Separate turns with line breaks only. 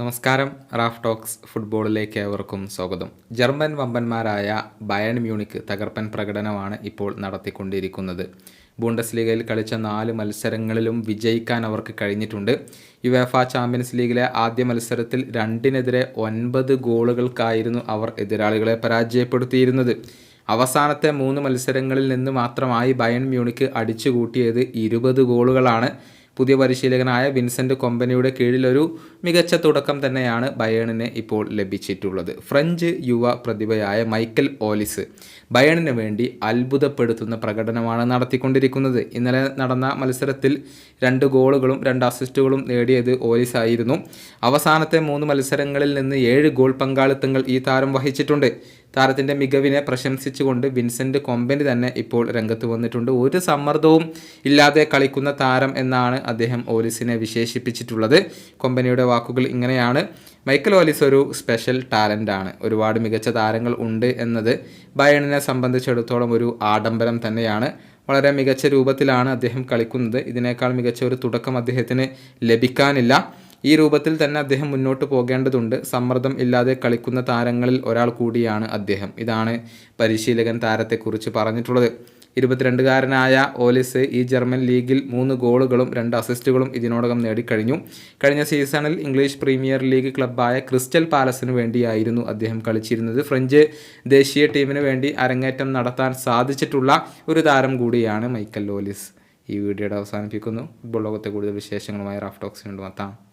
നമസ്കാരം. Raf talks ഫുട്ബോളിലേക്ക് ഏവർക്കും സ്വാഗതം. ജർമ്മൻ വമ്പന്മാരായ ബയൺ മ്യൂണിക്ക് തകർപ്പൻ പ്രകടനമാണ് ഇപ്പോൾ നടത്തിക്കൊണ്ടിരിക്കുന്നത്. ബൂണ്ടസ് ലീഗയിൽ കളിച്ച നാല് മത്സരങ്ങളിലും വിജയിക്കാൻ അവർക്ക് കഴിഞ്ഞിട്ടുണ്ട്. യുവേഫ ചാമ്പ്യൻസ് ലീഗിലെ ആദ്യ മത്സരത്തിൽ രണ്ടിനെതിരെ ഒൻപത് ഗോളുകൾക്കായിരുന്നു അവർ എതിരാളികളെ പരാജയപ്പെടുത്തിയിരുന്നത്. അവസാനത്തെ മൂന്ന് മത്സരങ്ങളിൽ നിന്ന് മാത്രമായി ബയൺ മ്യൂണിക്ക് അടിച്ചുകൂട്ടിയത് ഇരുപത് ഗോളുകളാണ്. പുതിയ പരിശീലകനായ വിൻസെന്റ് കൊമ്പനിയുടെ കീഴിലൊരു മികച്ച തുടക്കം തന്നെയാണ് ബയേണിന് ഇപ്പോൾ ലഭിച്ചിട്ടുള്ളത്. ഫ്രഞ്ച് യുവ പ്രതിഭയായ മൈക്കൽ ഓലിസ് ബയേണിന് വേണ്ടി അത്ഭുതപ്പെടുത്തുന്ന പ്രകടനമാണ് നടത്തിക്കൊണ്ടിരിക്കുന്നത്. ഇന്നലെ നടന്ന മത്സരത്തിൽ രണ്ട് ഗോളുകളും രണ്ട് അസിസ്റ്റുകളും നേടിയത് ഓലിസ് ആയിരുന്നു. അവസാനത്തെ മൂന്ന് മത്സരങ്ങളിൽ നിന്ന് ഏഴ് ഗോൾ പങ്കാളിത്തങ്ങൾ ഈ താരം വഹിച്ചിട്ടുണ്ട്. താരത്തിന്റെ മികവിനെ പ്രശംസിച്ചുകൊണ്ട് വിൻസെന്റ് കൊമ്പനി തന്നെ ഇപ്പോൾ രംഗത്ത് വന്നിട്ടുണ്ട്. ഒരു സമ്മർദ്ദവും ഇല്ലാതെ കളിക്കുന്ന താരം എന്നാണ് അദ്ദേഹം ഓലിസിനെ വിശേഷിപ്പിച്ചിട്ടുള്ളത്. കൊമ്പനിയുടെ വാക്കുകൾ ഇങ്ങനെയാണ്. മൈക്കൽ ഓലിസ് ഒരു സ്പെഷ്യൽ ടാലന്റാണ് ഒരുപാട് മികച്ച താരങ്ങൾ ഉണ്ട് എന്നത് ബയണിനെ സംബന്ധിച്ചിടത്തോളം ഒരു ആഡംബരം തന്നെയാണ്. വളരെ മികച്ച രൂപത്തിലാണ് അദ്ദേഹം കളിക്കുന്നത്. ഇതിനേക്കാൾ മികച്ച ഒരു തുടക്കം അദ്ദേഹത്തിന് ലഭിക്കാനില്ല. ഈ രൂപത്തിൽ തന്നെ അദ്ദേഹം മുന്നോട്ട് പോകേണ്ടതുണ്ട്. സമ്മർദ്ദം ഇല്ലാതെ കളിക്കുന്ന താരങ്ങളിൽ ഒരാൾ കൂടിയാണ് അദ്ദേഹം. ഇതാണ് പരിശീലകൻ താരത്തെക്കുറിച്ച് പറഞ്ഞിട്ടുള്ളത്. ഇരുപത്തിരണ്ടുകാരനായ ഓലിസ് ഈ ജർമ്മൻ ലീഗിൽ മൂന്ന് ഗോളുകളും രണ്ട് അസിസ്റ്റുകളും ഇതിനോടകം നേടിക്കഴിഞ്ഞു. കഴിഞ്ഞ സീസണിൽ ഇംഗ്ലീഷ് പ്രീമിയർ ലീഗ് ക്ലബ്ബായ ക്രിസ്റ്റൽ പാലസിന് വേണ്ടിയായിരുന്നു അദ്ദേഹം കളിച്ചിരുന്നത്. ഫ്രഞ്ച് ദേശീയ ടീമിന് വേണ്ടി അരങ്ങേറ്റം നടത്താൻ സാധിച്ചിട്ടുള്ള ഒരു താരം കൂടിയാണ് മൈക്കൽ ഓലിസ്. ഈ വീഡിയോയുടെ അവസാനിപ്പിക്കുന്നു. ഫുട്ബോൾ ലോകത്തെ കൂടുതൽ വിശേഷങ്ങളുമായി റാഫ് മാത്താം മത്താം.